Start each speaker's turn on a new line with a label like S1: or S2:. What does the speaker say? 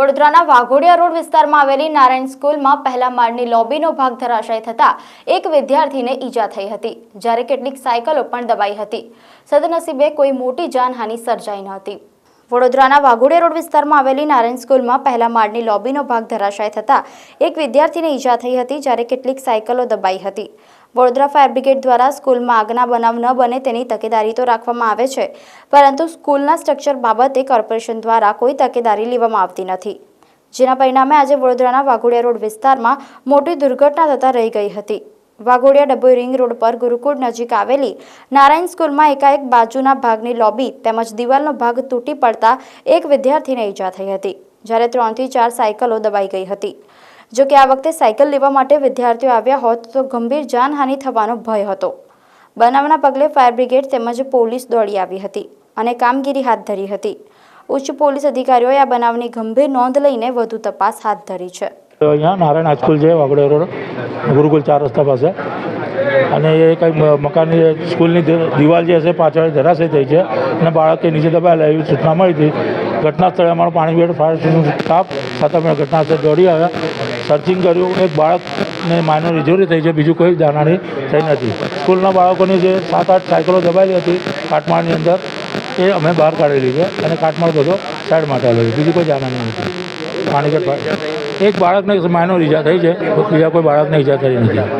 S1: વડોદરાના વાઘોડિયા રોડ વિસ્તારમાં આવેલી નારાયણ સ્કૂલમાં પહેલા માળની લોબીનો ભાગ ધરાશાય થતા એક વિદ્યાર્થીને ઈજા થઈ હતી, જ્યારે કેટલીક સાયકલો પણ દબાઈ હતી. સદનસીબે કોઈ મોટી જાનહાનિ સર્જાઈ નહોતી વડોદરાના વાઘોડિયા રોડ વિસ્તારમાં આવેલી નારાયણ સ્કૂલમાં પહેલા માળની લોબીનો ભાગ ધરાશાય થતા એક વિદ્યાર્થીને ઈજા થઈ હતી, જ્યારે કેટલીક સાયકલો દબાઈ હતી. વડોદરા ફાયર બ્રિગેડ દ્વારા સ્કૂલમાં આગના બનાવ ન બને તેની તકેદારી તો રાખવામાં આવે છે, પરંતુ સ્કૂલના સ્ટ્રક્ચર બાબતે કોર્પોરેશન દ્વારા કોઈ તકેદારી લેવામાં આવતી નથી. જેના પરિણામે આજે વડોદરાના વાઘોડિયા રોડ વિસ્તારમાં મોટી દુર્ઘટના થતા રહી ગઈ હતી. વાઘોડિયા ડભોઈ રિંગ રોડ પર ગુરુકુળ નજીક આવેલી નારાયણ સ્કૂલમાં એકાએક બાજુના ભાગની લોબી તેમજ દિવાલનો ભાગ તૂટી પડતા એક વિદ્યાર્થીને ઈજા થઈ હતી, જ્યારે ત્રણથી ચાર સાયકલો દબાઈ ગઈ હતી. જો કે આ વખતે સાયકલ લેવા માટે વિદ્યાર્થીઓ આવ્યા હોત તો ગંભીર જાનહાનિ થવાનો ભય હતો. બનાવના પગલે ફાયર બ્રિગેડ તેમજ પોલીસ દોડી આવી હતી અને કામગીરી હાથ ધરી હતી. ઉચ્ચ પોલીસ અધિકારીઓએ આ બનાવની ગંભીર નોંધ લઈને વધુ તપાસ હાથ ધરી છે.
S2: અહીંયા નારાયણ હાઈસ્કૂલ છે વાગડે રોડ. ગુરુકુલ ચાર રસ્તા પાસે. અને એ કંઈક મકાનની, સ્કૂલની દિવાલ જે હશે, પાછળ ધરાશય થઈ છે. અને બાળકે નીચે દબાયેલા એવી સૂચના મળી હતી. ઘટના સ્થળે અમારો પાણીગેટ ફાયર સ્ટેશન સ્ટાફ અમે ઘટના સ્થળે દોડી આવ્યા. સર્ચિંગ કર્યું, એક બાળકને માઇનોર ઇન્જરી થઈ છે, બીજું કોઈ દાનાની થઈ નથી. સ્કૂલના બાળકોની જે સાત આઠ સાયકલો દબાયેલી હતી કાટમાળની અંદર, એ અમે બહાર કાઢેલી છે અને કાટમાળ બધો સાઈડ માટે આવેલો બીજી કોઈ જાનહાની નથી. પાણીગઢ એક બાળકને માઇનોર ઈજા થઈ છે, બીજા કોઈ બાળકને ઈજા થઈ નથી.